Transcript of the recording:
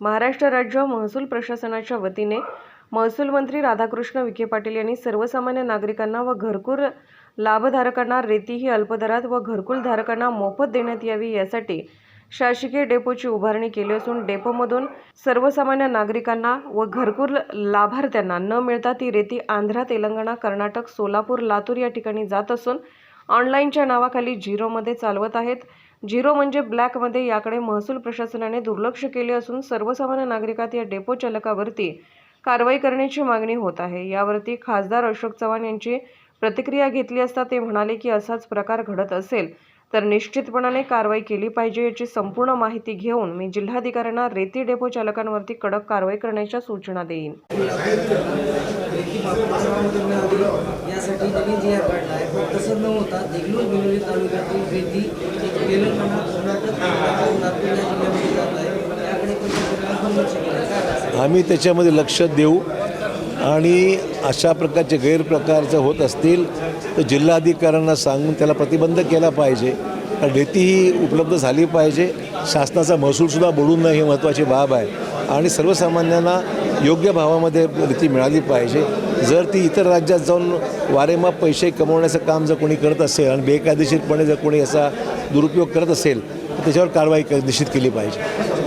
महाराष्ट्र राज्य महसूल प्रशासनाच्या वतीने महसूल मंत्री राधाकृष्ण विखे पाटील यांनी सर्वसामान्य नागरिकांना व घरकुल लाभधारकांना रेती ही अल्पदरात व घरकुल धारकांना मोफत देण्यात यावी यासाठी शासकीय डेपोची उभारणी केली असून डेपोमधून सर्वसामान्य नागरिकांना व घरकुल लाभार्थ्यांना न मिळता ती रेती आंध्रा तेलंगणा कर्नाटक सोलापूर लातूर या ठिकाणी जात असून ऑनलाईनच्या नावाखाली झिरोमध्ये चालवत आहेत. झिरो म्हणजे ब्लॅकमध्ये याकडे महसूल प्रशासनाने दुर्लक्ष केले असून सर्वसामान्य नागरिकात या डेपो चालकावरती कारवाई करण्याची मागणी होत आहे. यावरती खासदार अशोक चव्हाण यांची प्रतिक्रिया घेतली असता ते म्हणाले की असाच प्रकार घडत असेल तर निश्चितपणाने कारवाई केली पाहिजे याची संपूर्ण माहिती घेऊन मी जिल्हाधिकाऱ्यांना रेती डेपो चालकांवरती कडक कारवाई करण्याच्या सूचना देईन. यासाठी नवीन जी काढला आहे तसं न होता. देगलूर बिलोली तालुक्यातील रेती वाटतं? आम्ही त्याच्यामध्ये लक्ष देऊ आणि अशा प्रकारचे गैरप्रकार जर होत असतील तर जिल्हाधिकाऱ्यांना सांगून त्याला प्रतिबंध केला पाहिजे. रेती ही उपलब्ध झाली पाहिजे. शासनाचा महसूलसुद्धा बुडून नये ही महत्त्वाची बाब आहे. आणि सर्वसामान्यांना योग्य भावामध्ये रेती मिळाली पाहिजे. जर ती इतर राज्यात जाऊन वारेमाप पैसे कमवण्याचं काम जर कोणी करत असेल आणि बेकायदेशीरपणे जर कोणी याचा दुरुपयोग करत असेल तर त्याच्यावर कारवाई क- निश्चित केली पाहिजे.